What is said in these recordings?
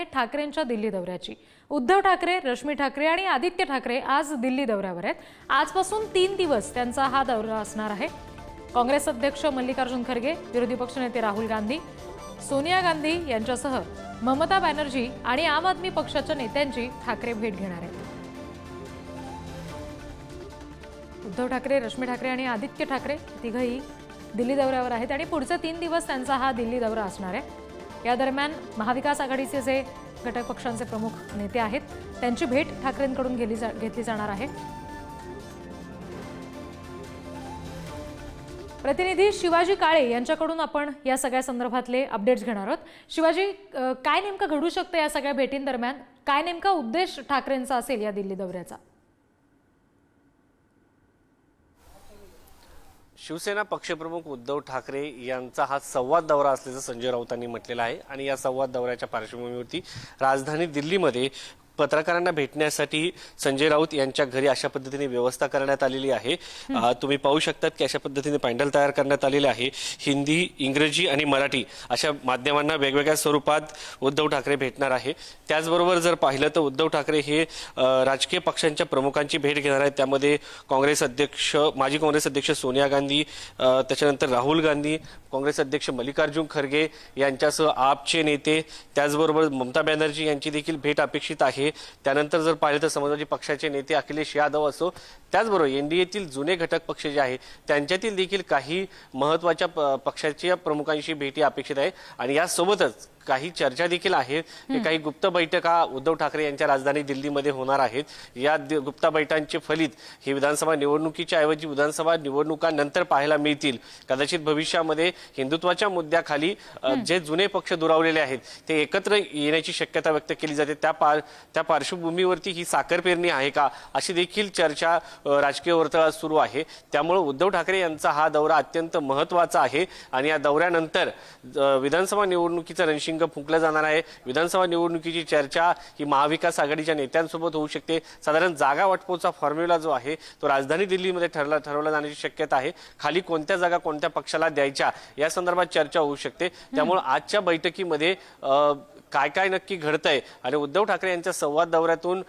आहे ठाकरेंच्या दिल्ली दौऱ्याची. उद्धव ठाकरे रश्मी ठाकरे आणि आदित्य ठाकरे आज दिल्ली दौऱ्यावर आहेत. आजपासून तीन दिवस त्यांचा हा दौरा असणार आहे. काँग्रेस अध्यक्ष मल्लिकार्जुन खरगे विरोधी पक्षनेते राहुल गांधी सोनिया गांधी यांच्यासह ममता बॅनर्जी आणि आम आदमी पक्षाच्या नेत्यांची ठाकरे भेट घेणार आहेत. उद्धव ठाकरे रश्मी ठाकरे आणि आदित्य ठाकरे तिघही दिल्ली दौऱ्यावर आहेत आणि पुढचे तीन दिवस त्यांचा हा दिल्ली दौरा असणार आहे. या दरम्यान महाविकास आघाडीचे जे घटक पक्षांचे प्रमुख नेते आहेत त्यांची भेट ठाकरेंकडून जा घेतली जाणार आहे. प्रतिनिधी शिवाजी काळे यांच्याकडून आपण या सगळ्या संदर्भातले अपडेट्स घेणार आहोत. शिवाजी काय नेमकं घडू शकतं या सगळ्या भेटींदरम्यान? काय नेमका उद्देश ठाकरेंचा असेल या दिल्ली दौऱ्याचा? शिवसेना पक्षप्रमुख उद्धव ठाकरे यांचा हा संवाद दौरा असल्याचं संजय राऊतांनी म्हटलेलं आहे. आणि या संवाद दौऱ्याच्या पार्श्वभूमीवरती राजधानी दिल्लीमध्ये पत्रकारांना भेटण्यासाठी संजय राऊत यांच्या घरी अशा पद्धतीने व्यवस्था करण्यात आलेली आहे. तुम्ही पाहू शकतात की अशा पद्धतीने पॅन्डल तयार करण्यात आलेले आहे. हिंदी इंग्रजी आणि मराठी अशा माध्यमांना वेगवेगळ्या स्वरूपात उद्धव ठाकरे भेटणार आहे. त्याचबरोबर जर पाहिलं तर उद्धव ठाकरे हे राजकीय पक्षांच्या प्रमुखांची भेट घेणार आहेत. त्यामध्ये काँग्रेस अध्यक्ष माजी काँग्रेस अध्यक्ष सोनिया गांधी त्याच्यानंतर राहुल गांधी काँग्रेस अध्यक्ष मल्लिकार्जुन खरगे यांच्यासह आपचे नेते त्याचबरोबर ममता बॅनर्जी यांची देखील भेट अपेक्षित आहे. त्यानंतर जर पाहिलं तर समाजवादी पक्षाचे नेते अखिलेश यादव असो त्याचबरोबर एनडीएतील जुने घटक पक्ष जे आहे त्यांच्यातील देखील काही महत्त्वाच्या प- पक्षाच्या प्रमुखांशी भेटी अपेक्षित आहे आणि यासोबतच काही चर्चा देखील आहेत. काही गुप्त बैठका उद्धव ठाकरे यांच्या राजधानी दिल्लीमध्ये होणार आहेत. या गुप्त बैठकांचे फलित हे विधानसभा निवडणुकीच्या ऐवजी विधानसभा निवडणुकांनंतर पाहायला मिळतील. कदाचित भविष्यामध्ये हिंदुत्वाच्या मुद्द्याखाली जे जुने पक्ष दुरावलेले आहेत ते एकत्र येण्याची शक्यता व्यक्त केली जाते. त्या पार त्या पार्श्वभूमीवरती ही साखर पेरणी आहे का अशी देखील चर्चा राजकीय वर्तुळात सुरू आहे. त्यामुळे उद्धव ठाकरे यांचा हा दौरा अत्यंत महत्त्वाचा आहे. आणि या दौऱ्यानंतर विधानसभा निवडणुकीचं रणशिंग फुंकलं जाणार आहे. विधानसभा निवडणुकीची चर्चा ही महाविकास आघाडीच्या नेत्यांसोबत होऊ शकते. साधारण जागा वाटपोचा फॉर्म्युला जो आहे तो राजधानी दिल्लीमध्ये ठरला ठरवला जाण्याची शक्यता आहे. खाली कोणत्या जागा कोणत्या पक्षाला द्यायच्या या संदर्भात चर्चा होऊ शकते. त्यामुळे आजच्या बैठकीमध्ये काय काय नक्की घडतंय आणि उद्धव ठाकरे यांच्या संवाद दौऱ्यातून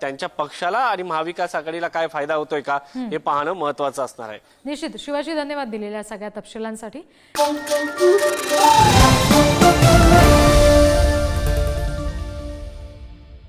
त्यांच्या पक्षाला आणि महाविकास आघाडीला काय फायदा होतोय का हे पाहणं महत्वाचं असणार आहे. निश्चित. शिवाजी धन्यवाद दिलेल्या सगळ्या तपशिलांसाठी.